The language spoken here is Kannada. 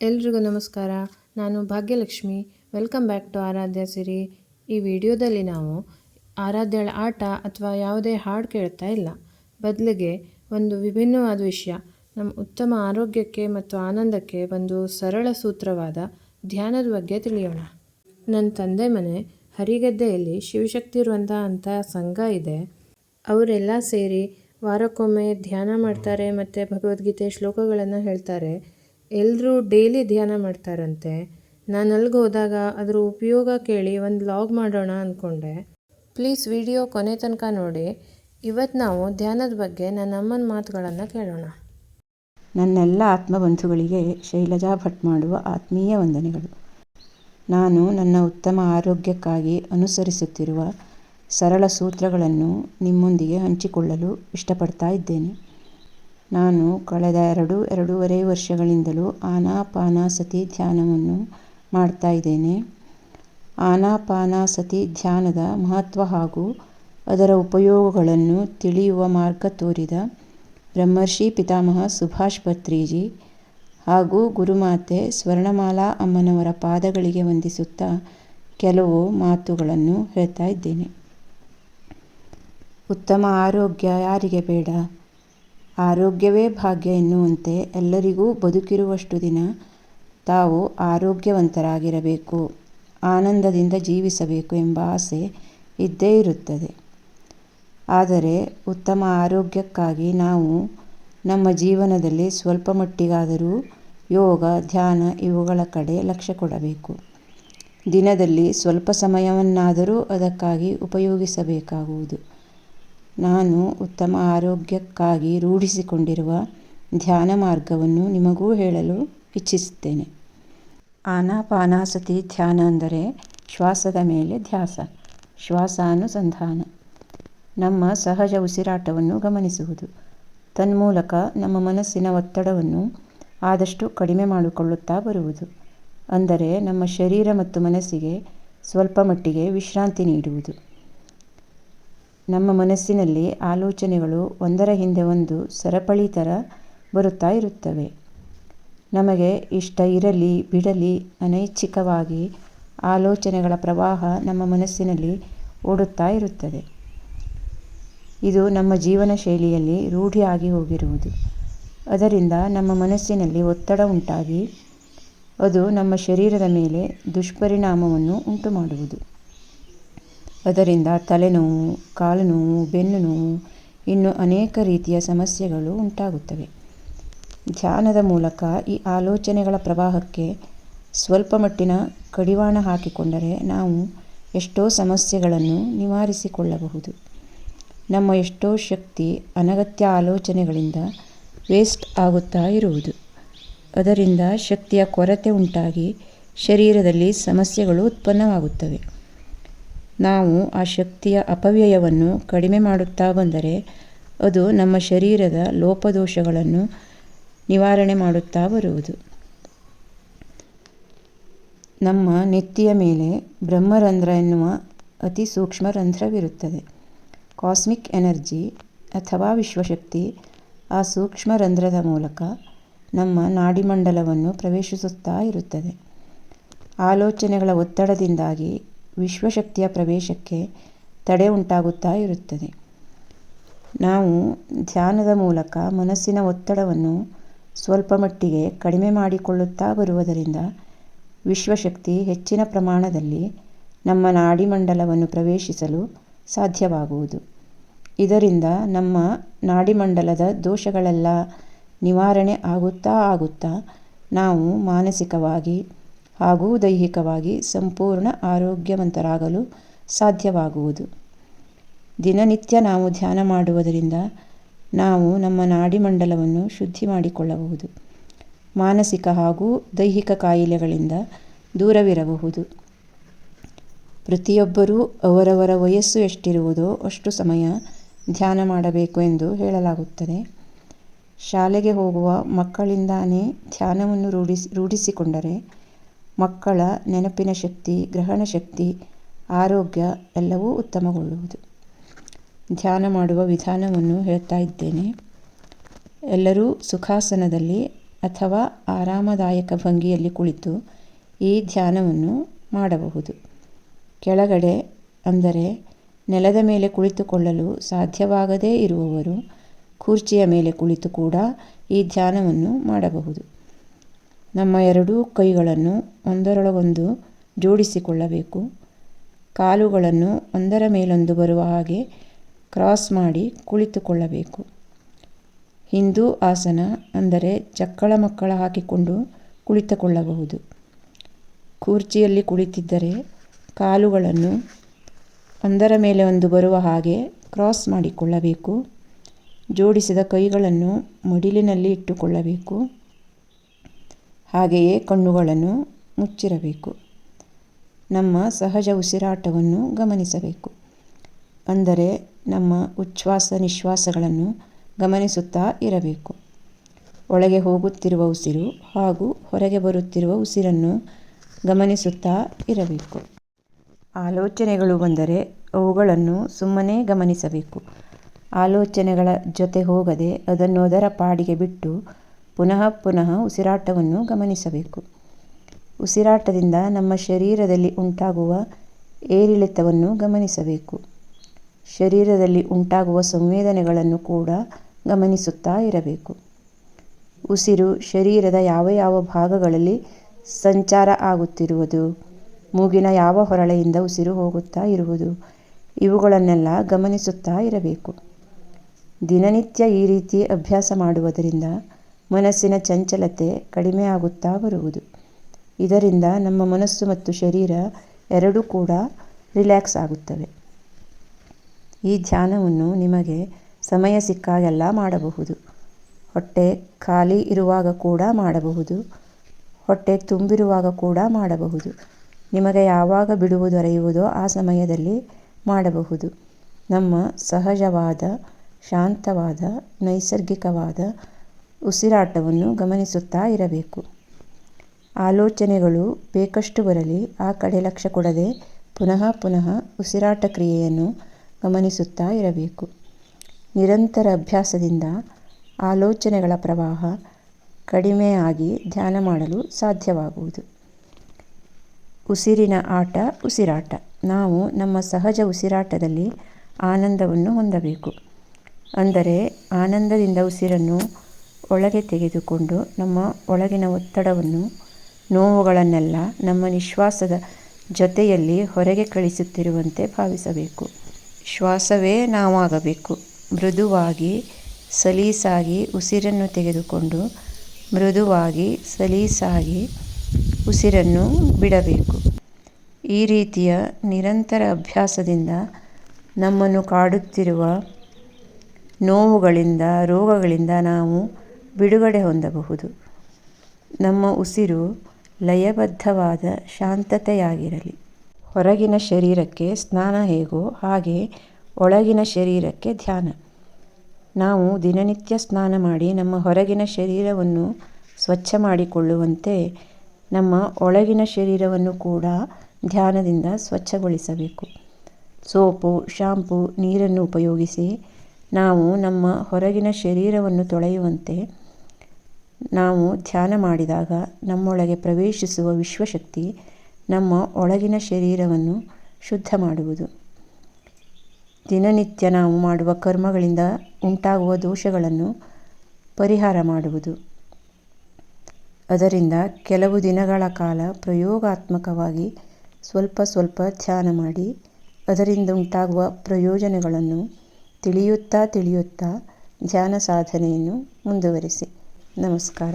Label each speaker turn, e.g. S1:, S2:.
S1: ಎಲ್ರಿಗೂ ನಮಸ್ಕಾರ. ನಾನು Bhagyalakshmi. Welcome back to Aaradhya Siri. ಈ ವಿಡಿಯೋದಲ್ಲಿ ನಾವು ಆರಾಧ್ಯಳ ಆಟ ಅಥವಾ ಯಾವುದೇ ಹಾಡು ಕೇಳ್ತಾ ಇಲ್ಲ. ಬದಲಿಗೆ ಒಂದು ವಿಭಿನ್ನವಾದ ವಿಷಯ. ನಮ್ಮ ಉತ್ತಮ ಆರೋಗ್ಯಕ್ಕೆ ಮತ್ತು ಆನಂದಕ್ಕೆ ಒಂದು ಸರಳ ಸೂತ್ರವಾದ ಧ್ಯಾನದ ಬಗ್ಗೆ ತಿಳಿಯೋಣ. ನನ್ನ ತಂದೆ ಮನೆ ಹರಿಗದ್ದೆಯಲ್ಲಿ ಶಿವಶಕ್ತಿ ಇರುವಂಥ ಅಂತ ಸಂಘ ಇದೆ. ಅವರೆಲ್ಲ ಸೇರಿ ವಾರಕ್ಕೊಮ್ಮೆ ಧ್ಯಾನ ಮಾಡ್ತಾರೆ ಮತ್ತು ಭಗವದ್ಗೀತೆ ಶ್ಲೋಕಗಳನ್ನು ಹೇಳ್ತಾರೆ. ಎಲ್ಲರೂ ಡೈಲಿ ಧ್ಯಾನ ಮಾಡ್ತಾರಂತೆ. ನಾನು ಅಲ್ಲಿಗೆ ಹೋದಾಗ ಅದರ ಉಪಯೋಗ ಕೇಳಿ ಒಂದು ಲಾಗ್ ಮಾಡೋಣ ಅಂದ್ಕೊಂಡೆ ಪ್ಲೀಸ್ ವಿಡಿಯೋ ಕೊನೆ ತನಕ ನೋಡಿ. ಇವತ್ತು ನಾವು ಧ್ಯಾನದ ಬಗ್ಗೆ ನನ್ನ ಅಮ್ಮನ ಮಾತುಗಳನ್ನು ಕೇಳೋಣ.
S2: ನನ್ನೆಲ್ಲ ಆತ್ಮಬಂಧುಗಳಿಗೆ ಶೈಲಜಾ ಭಟ್ ಮಾಡುವ ಆತ್ಮೀಯ ವಂದನೆಗಳು. ನಾನು ನನ್ನ ಉತ್ತಮ ಆರೋಗ್ಯಕ್ಕಾಗಿ ಅನುಸರಿಸುತ್ತಿರುವ ಸರಳ ಸೂತ್ರಗಳನ್ನು ನಿಮ್ಮೊಂದಿಗೆ ಹಂಚಿಕೊಳ್ಳಲು ಇಷ್ಟಪಡ್ತಾ ಇದ್ದೇನೆ. ನಾನು ಕಳೆದ ಎರಡು, ಎರಡೂವರೆ ವರ್ಷಗಳಿಂದಲೂ ಆನಾಪಾನಸತಿ ಧ್ಯಾನವನ್ನು ಮಾಡ್ತಾ ಇದ್ದೇನೆ. ಆನಾಪಾನಸತಿ ಧ್ಯಾನದ ಮಹತ್ವ ಹಾಗೂ ಅದರ ಉಪಯೋಗಗಳನ್ನು ತಿಳಿಯುವ ಮಾರ್ಗ ತೋರಿದ ಬ್ರಹ್ಮರ್ಷಿ ಪಿತಾಮಹ ಸುಭಾಷ್ ಭತ್ರೀಜಿ ಹಾಗೂ ಗುರುಮಾತೆ ಸ್ವರ್ಣಮಾಲಾ ಅಮ್ಮನವರ ಪಾದಗಳಿಗೆ ವಂದಿಸುತ್ತಾ ಕೆಲವು ಮಾತುಗಳನ್ನು ಹೇಳ್ತಾ ಇದ್ದೇನೆ. ಉತ್ತಮ ಆರೋಗ್ಯ ಯಾರಿಗೆ ಬೇಡ? ಆರೋಗ್ಯವೇ ಭಾಗ್ಯ ಎನ್ನುವಂತೆ ಎಲ್ಲರಿಗೂ ಬದುಕಿರುವಷ್ಟು ದಿನ ತಾವು ಆರೋಗ್ಯವಂತರಾಗಿರಬೇಕು, ಆನಂದದಿಂದ ಜೀವಿಸಬೇಕು ಎಂಬ ಆಸೆ ಇದ್ದೇ ಇರುತ್ತದೆ. ಆದರೆ ಉತ್ತಮ ಆರೋಗ್ಯಕ್ಕಾಗಿ ನಾವು ನಮ್ಮ ಜೀವನದಲ್ಲಿ ಸ್ವಲ್ಪ ಮಟ್ಟಿಗಾದರೂ ಯೋಗ, ಧ್ಯಾನ ಇವುಗಳ ಕಡೆ ಲಕ್ಷ್ಯ ಕೊಡಬೇಕು. ದಿನದಲ್ಲಿ ಸ್ವಲ್ಪ ಸಮಯವನ್ನಾದರೂ ಅದಕ್ಕಾಗಿ ಉಪಯೋಗಿಸಬೇಕಾಗುವುದು. ನಾನು ಉತ್ತಮ ಆರೋಗ್ಯಕ್ಕಾಗಿ ರೂಢಿಸಿಕೊಂಡಿರುವ ಧ್ಯಾನ ಮಾರ್ಗವನ್ನು ನಿಮಗೂ ಹೇಳಲು ಇಚ್ಛಿಸುತ್ತೇನೆ. ಆನಾಪಾನಾಸತಿ ಧ್ಯಾನ ಅಂದರೆ ಶ್ವಾಸದ ಮೇಲೆ ಧ್ಯಾಸ, ಶ್ವಾಸಾನುಸಂಧಾನ. ನಮ್ಮ ಸಹಜ ಉಸಿರಾಟವನ್ನು ಗಮನಿಸುವುದು. ತನ್ಮೂಲಕ ನಮ್ಮ ಮನಸ್ಸಿನ ಒತ್ತಡವನ್ನು ಆದಷ್ಟು ಕಡಿಮೆ ಮಾಡಿಕೊಳ್ಳುತ್ತಾ ಬರುವುದು. ಅಂದರೆ ನಮ್ಮ ಶರೀರ ಮತ್ತು ಮನಸ್ಸಿಗೆ ಸ್ವಲ್ಪ ಮಟ್ಟಿಗೆ ವಿಶ್ರಾಂತಿ ನೀಡುವುದು. ನಮ್ಮ ಮನಸ್ಸಿನಲ್ಲಿ ಆಲೋಚನೆಗಳು ಒಂದರ ಹಿಂದೆ ಒಂದು ಸರಪಳಿ ಥರ ಬರುತ್ತಾ ಇರುತ್ತವೆ. ನಮಗೆ ಇಷ್ಟ ಇರಲಿ, ಬಿಡಲಿ, ಅನೈಚ್ಛಿಕವಾಗಿ ಆಲೋಚನೆಗಳ ಪ್ರವಾಹ ನಮ್ಮ ಮನಸ್ಸಿನಲ್ಲಿ ಓಡುತ್ತಾ ಇರುತ್ತದೆ. ಇದು ನಮ್ಮ ಜೀವನ ಶೈಲಿಯಲ್ಲಿ ರೂಢಿಯಾಗಿ ಹೋಗಿರುವುದು. ಅದರಿಂದ ನಮ್ಮ ಮನಸ್ಸಿನಲ್ಲಿ ಒತ್ತಡ ಉಂಟಾಗಿ ಅದು ನಮ್ಮ ಶರೀರದ ಮೇಲೆ ದುಷ್ಪರಿಣಾಮವನ್ನು ಉಂಟು ಮಾಡುವುದು ಅದರಿಂದ ತಲೆನೋವು ಕಾಲು ನೋವು ಬೆನ್ನು ನೋವು ಇನ್ನು ಅನೇಕ ರೀತಿಯ ಸಮಸ್ಯೆಗಳು ಉಂಟಾಗುತ್ತವೆ. ಧ್ಯಾನದ ಮೂಲಕ ಈ ಆಲೋಚನೆಗಳ ಪ್ರವಾಹಕ್ಕೆ ಸ್ವಲ್ಪ ಮಟ್ಟಿನ ಕಡಿವಾಣ ಹಾಕಿಕೊಂಡರೆ ನಾವು ಎಷ್ಟೋ ಸಮಸ್ಯೆಗಳನ್ನು ನಿವಾರಿಸಿಕೊಳ್ಳಬಹುದು. ನಮ್ಮ ಎಷ್ಟೋ ಶಕ್ತಿ ಅನಗತ್ಯ ಆಲೋಚನೆಗಳಿಂದ ವೇಸ್ಟ್ ಆಗುತ್ತಾ ಇರುವುದು. ಅದರಿಂದ ಶಕ್ತಿಯ ಕೊರತೆ ಉಂಟಾಗಿ ಶರೀರದಲ್ಲಿ ಸಮಸ್ಯೆಗಳು ಉತ್ಪನ್ನವಾಗುತ್ತವೆ. ನಾವು ಆ ಶಕ್ತಿಯ ಅಪವ್ಯಯವನ್ನು ಕಡಿಮೆ ಮಾಡುತ್ತಾ ಬಂದರೆ ಅದು ನಮ್ಮ ಶರೀರದ ಲೋಪದೋಷಗಳನ್ನು ನಿವಾರಣೆ ಮಾಡುತ್ತಾ ಬರುವುದು. ನಮ್ಮ ನೆತ್ತಿಯ ಮೇಲೆ ಬ್ರಹ್ಮರಂಧ್ರ ಎನ್ನುವ ಅತಿ ಸೂಕ್ಷ್ಮ ರಂಧ್ರವಿರುತ್ತದೆ. ಕಾಸ್ಮಿಕ್ ಎನರ್ಜಿ ಅಥವಾ ವಿಶ್ವಶಕ್ತಿ ಆ ಸೂಕ್ಷ್ಮ ರಂಧ್ರದ ಮೂಲಕ ನಮ್ಮ ನಾಡಿಮಂಡಲವನ್ನು ಪ್ರವೇಶಿಸುತ್ತಾ ಇರುತ್ತದೆ. ಆಲೋಚನೆಗಳ ಒತ್ತಡದಿಂದಾಗಿ ವಿಶ್ವಶಕ್ತಿಯ ಪ್ರವೇಶಕ್ಕೆ ತಡೆ ಉಂಟಾಗುತ್ತಾ ಇರುತ್ತದೆ. ನಾವು ಧ್ಯಾನದ ಮೂಲಕ ಮನಸ್ಸಿನ ಒತ್ತಡವನ್ನು ಸ್ವಲ್ಪ ಮಟ್ಟಿಗೆ ಕಡಿಮೆ ಮಾಡಿಕೊಳ್ಳುತ್ತಾ ಬರುವುದರಿಂದ ವಿಶ್ವಶಕ್ತಿ ಹೆಚ್ಚಿನ ಪ್ರಮಾಣದಲ್ಲಿ ನಮ್ಮ ನಾಡಿಮಂಡಲವನ್ನು ಪ್ರವೇಶಿಸಲು ಸಾಧ್ಯವಾಗುವುದು. ಇದರಿಂದ ನಮ್ಮ ನಾಡಿಮಂಡಲದ ದೋಷಗಳೆಲ್ಲ ನಿವಾರಣೆ ಆಗುತ್ತಾ ಆಗುತ್ತಾ ನಾವು ಮಾನಸಿಕವಾಗಿ ಹಾಗೂ ದೈಹಿಕವಾಗಿ ಸಂಪೂರ್ಣ ಆರೋಗ್ಯವಂತರಾಗಲು ಸಾಧ್ಯವಾಗುವುದು. ದಿನನಿತ್ಯ ನಾವು ಧ್ಯಾನ ಮಾಡುವುದರಿಂದ ನಾವು ನಮ್ಮ ನಾಡಿಮಂಡಲವನ್ನು ಶುದ್ಧಿ ಮಾಡಿಕೊಳ್ಳಬಹುದು. ಮಾನಸಿಕ ಹಾಗೂ ದೈಹಿಕ ಕಾಯಿಲೆಗಳಿಂದ ದೂರವಿರಬಹುದು. ಪ್ರತಿಯೊಬ್ಬರೂ ಅವರವರ ವಯಸ್ಸು ಎಷ್ಟಿರುವುದೋ ಅಷ್ಟು ಸಮಯ ಧ್ಯಾನ ಮಾಡಬೇಕು ಎಂದು ಹೇಳಲಾಗುತ್ತದೆ. ಶಾಲೆಗೆ ಹೋಗುವ ಮಕ್ಕಳಿಂದಾನೇ ಧ್ಯಾನವನ್ನು ರೂಢಿಸಿ, ರೂಢಿಸಿಕೊಂಡರೆ ಮಕ್ಕಳ ನೆನಪಿನ ಶಕ್ತಿ, ಗ್ರಹಣ ಶಕ್ತಿ, ಆರೋಗ್ಯ ಎಲ್ಲವೂ ಉತ್ತಮಗೊಳ್ಳುವುದು. ಧ್ಯಾನ ಮಾಡುವ ವಿಧಾನವನ್ನು ಹೇಳ್ತಾ ಇದ್ದೇನೆ. ಎಲ್ಲರೂ ಸುಖಾಸನದಲ್ಲಿ ಅಥವಾ ಆರಾಮದಾಯಕ ಭಂಗಿಯಲ್ಲಿ ಕುಳಿತು ಈ ಧ್ಯಾನವನ್ನು ಮಾಡಬಹುದು. ಕೆಳಗಡೆ ಅಂದರೆ ನೆಲದ ಮೇಲೆ ಕುಳಿತುಕೊಳ್ಳಲು ಸಾಧ್ಯವಾಗದೇ ಇರುವವರು, ಕುರ್ಚಿಯ ಮೇಲೆ ಕುಳಿತು ಕೂಡ ಈ ಧ್ಯಾನವನ್ನು ಮಾಡಬಹುದು. ನಮ್ಮ ಎರಡೂ ಕೈಗಳನ್ನು ಒಂದರೊಳಗೊಂದು ಜೋಡಿಸಿಕೊಳ್ಳಬೇಕು. ಕಾಲುಗಳನ್ನು ಒಂದರ ಮೇಲೊಂದು ಬರುವ ಹಾಗೆ ಕ್ರಾಸ್ ಮಾಡಿ ಕುಳಿತುಕೊಳ್ಳಬೇಕು. ಹಿಂದೂ ಆಸನ ಅಂದರೆ ಚಕ್ಕಳ ಮಕ್ಕಳ ಹಾಕಿಕೊಂಡು ಕುಳಿತುಕೊಳ್ಳಬಹುದು. ಕುರ್ಚಿಯಲ್ಲಿ ಕುಳಿತಿದ್ದರೆ ಕಾಲುಗಳನ್ನು ಒಂದರ ಮೇಲೆ ಒಂದು ಬರುವ ಹಾಗೆ ಕ್ರಾಸ್ ಮಾಡಿಕೊಳ್ಳಬೇಕು. ಜೋಡಿಸಿದ ಕೈಗಳನ್ನು ಮಡಿಲಿನಲ್ಲಿ ಇಟ್ಟುಕೊಳ್ಳಬೇಕು. ಹಾಗೆಯೇ ಕಣ್ಣುಗಳನ್ನು ಮುಚ್ಚಿರಬೇಕು. ನಮ್ಮ ಸಹಜ ಉಸಿರಾಟವನ್ನು ಗಮನಿಸಬೇಕು. ಅಂದರೆ ನಮ್ಮ ಉಚ್ಛ್ವಾಸ ನಿಶ್ವಾಸಗಳನ್ನು ಗಮನಿಸುತ್ತಾ ಇರಬೇಕು. ಒಳಗೆ ಹೋಗುತ್ತಿರುವ ಉಸಿರು ಹಾಗೂ ಹೊರಗೆ ಬರುತ್ತಿರುವ ಉಸಿರನ್ನು ಗಮನಿಸುತ್ತಾ ಇರಬೇಕು. ಆಲೋಚನೆಗಳು ಬಂದರೆ ಅವುಗಳನ್ನು ಸುಮ್ಮನೆ ಗಮನಿಸಬೇಕು. ಆಲೋಚನೆಗಳ ಜೊತೆ ಹೋಗದೆ ಅದನ್ನು ಅದರ ಪಾಡಿಗೆ ಬಿಟ್ಟು ಪುನಃ ಪುನಃ ಉಸಿರಾಟವನ್ನು ಗಮನಿಸಬೇಕು. ಉಸಿರಾಟದಿಂದ ನಮ್ಮ ಶರೀರದಲ್ಲಿ ಉಂಟಾಗುವ ಏರಿಳಿತವನ್ನು ಗಮನಿಸಬೇಕು. ಶರೀರದಲ್ಲಿ ಉಂಟಾಗುವ ಸಂವೇದನೆಗಳನ್ನು ಕೂಡ ಗಮನಿಸುತ್ತಾ ಇರಬೇಕು. ಉಸಿರು ಶರೀರದ ಯಾವ ಯಾವ ಭಾಗಗಳಲ್ಲಿ ಸಂಚಾರ ಆಗುತ್ತಿರುವುದು, ಮೂಗಿನ ಯಾವ ಹೊರಳೆಯಿಂದ ಉಸಿರು ಹೋಗುತ್ತಾ ಇರುವುದು, ಇವುಗಳನ್ನೆಲ್ಲ ಗಮನಿಸುತ್ತಾ ಇರಬೇಕು. ದಿನನಿತ್ಯ ಈ ರೀತಿ ಅಭ್ಯಾಸ ಮಾಡುವುದರಿಂದ ಮನಸ್ಸಿನ ಚಂಚಲತೆ ಕಡಿಮೆ ಆಗುತ್ತಾ ಬರುವುದು. ಇದರಿಂದ ನಮ್ಮ ಮನಸ್ಸು ಮತ್ತು ಶರೀರ ಎರಡೂ ಕೂಡ ರಿಲ್ಯಾಕ್ಸ್ ಆಗುತ್ತವೆ. ಈ ಧ್ಯಾನವನ್ನು ನಿಮಗೆ ಸಮಯ ಸಿಕ್ಕಾಗೆಲ್ಲ ಮಾಡಬಹುದು. ಹೊಟ್ಟೆ ಖಾಲಿ ಇರುವಾಗ ಕೂಡ ಮಾಡಬಹುದು. ಹೊಟ್ಟೆ ತುಂಬಿರುವಾಗ ಕೂಡ ಮಾಡಬಹುದು. ನಿಮಗೆ ಯಾವಾಗ ಬಿಡುವು ದೊರೆಯುವುದೋ ಆ ಸಮಯದಲ್ಲಿ ಮಾಡಬಹುದು. ನಮ್ಮ ಸಹಜವಾದ, ಶಾಂತವಾದ, ನೈಸರ್ಗಿಕವಾದ ಉಸಿರಾಟವನ್ನು ಗಮನಿಸುತ್ತಾ ಇರಬೇಕು. ಆಲೋಚನೆಗಳು ಬೇಕಷ್ಟು ಬರಲಿ, ಆ ಕಡೆ ಲಕ್ಷ್ಯ ಕೊಡದೆ ಪುನಃ ಪುನಃ ಉಸಿರಾಟ ಕ್ರಿಯೆಯನ್ನು ಗಮನಿಸುತ್ತಾ ಇರಬೇಕು. ನಿರಂತರ ಅಭ್ಯಾಸದಿಂದ ಆಲೋಚನೆಗಳ ಪ್ರವಾಹ ಕಡಿಮೆಯಾಗಿ ಧ್ಯಾನ ಮಾಡಲು ಸಾಧ್ಯವಾಗುವುದು. ಉಸಿರಿನ ಆಟ ಉಸಿರಾಟ. ನಾವು ನಮ್ಮ ಸಹಜ ಉಸಿರಾಟದಲ್ಲಿ ಆನಂದವನ್ನು ಹೊಂದಬೇಕು. ಅಂದರೆ ಆನಂದದಿಂದ ಉಸಿರನ್ನು ಒಳಗೆ ತೆಗೆದುಕೊಂಡು ನಮ್ಮ ಒಳಗಿನ ಒತ್ತಡವನ್ನು, ನೋವುಗಳನ್ನೆಲ್ಲ ನಮ್ಮ ನಿಶ್ವಾಸದ ಜೊತೆಯಲ್ಲಿ ಹೊರಗೆ ಕಳಿಸುತ್ತಿರುವಂತೆ ಭಾವಿಸಬೇಕು. ಶ್ವಾಸವೇ ನಾವಾಗಬೇಕು. ಮೃದುವಾಗಿ ಸಲೀಸಾಗಿ ಉಸಿರನ್ನು ತೆಗೆದುಕೊಂಡು ಮೃದುವಾಗಿ ಸಲೀಸಾಗಿ ಉಸಿರನ್ನು ಬಿಡಬೇಕು. ಈ ರೀತಿಯ ನಿರಂತರ ಅಭ್ಯಾಸದಿಂದ ನಮ್ಮನ್ನು ಕಾಡುತ್ತಿರುವ ನೋವುಗಳಿಂದ, ರೋಗಗಳಿಂದ ನಾವು ಬಿಡುಗಡೆ ಹೊಂದಬಹುದು. ನಮ್ಮ ಉಸಿರು ಲಯಬದ್ಧವಾದ ಶಾಂತತೆಯಾಗಿರಲಿ. ಹೊರಗಿನ ಶರೀರಕ್ಕೆ ಸ್ನಾನ ಹೇಗೋ ಹಾಗೆ ಒಳಗಿನ ಶರೀರಕ್ಕೆ ಧ್ಯಾನ. ನಾವು ದಿನನಿತ್ಯ ಸ್ನಾನ ಮಾಡಿ ನಮ್ಮ ಹೊರಗಿನ ಶರೀರವನ್ನು ಸ್ವಚ್ಛ ಮಾಡಿಕೊಳ್ಳುವಂತೆ ನಮ್ಮ ಒಳಗಿನ ಶರೀರವನ್ನು ಕೂಡ ಧ್ಯಾನದಿಂದ ಸ್ವಚ್ಛಗೊಳಿಸಬೇಕು. ಸೋಪು, ಶಾಂಪು, ನೀರನ್ನು ಉಪಯೋಗಿಸಿ ನಾವು ನಮ್ಮ ಹೊರಗಿನ ಶರೀರವನ್ನು ತೊಳೆಯುವಂತೆ ನಾವು ಧ್ಯಾನ ಮಾಡಿದಾಗ ನಮ್ಮೊಳಗೆ ಪ್ರವೇಶಿಸುವ ವಿಶ್ವಶಕ್ತಿ ನಮ್ಮ ಒಳಗಿನ ಶರೀರವನ್ನು ಶುದ್ಧ ಮಾಡುವುದು. ದಿನನಿತ್ಯ ನಾವು ಮಾಡುವ ಕರ್ಮಗಳಿಂದ ಉಂಟಾಗುವ ದೋಷಗಳನ್ನು ಪರಿಹಾರ ಮಾಡುವುದು. ಅದರಿಂದ ಕೆಲವು ದಿನಗಳ ಕಾಲ ಪ್ರಯೋಗಾತ್ಮಕವಾಗಿ ಸ್ವಲ್ಪ ಸ್ವಲ್ಪ ಧ್ಯಾನ ಮಾಡಿ ಅದರಿಂದ ಉಂಟಾಗುವ ಪ್ರಯೋಜನಗಳನ್ನು ತಿಳಿಯುತ್ತಾ ತಿಳಿಯುತ್ತಾ ಧ್ಯಾನ ಸಾಧನೆಯನ್ನು ಮುಂದುವರಿಸಿ. ನಮಸ್ಕಾರ.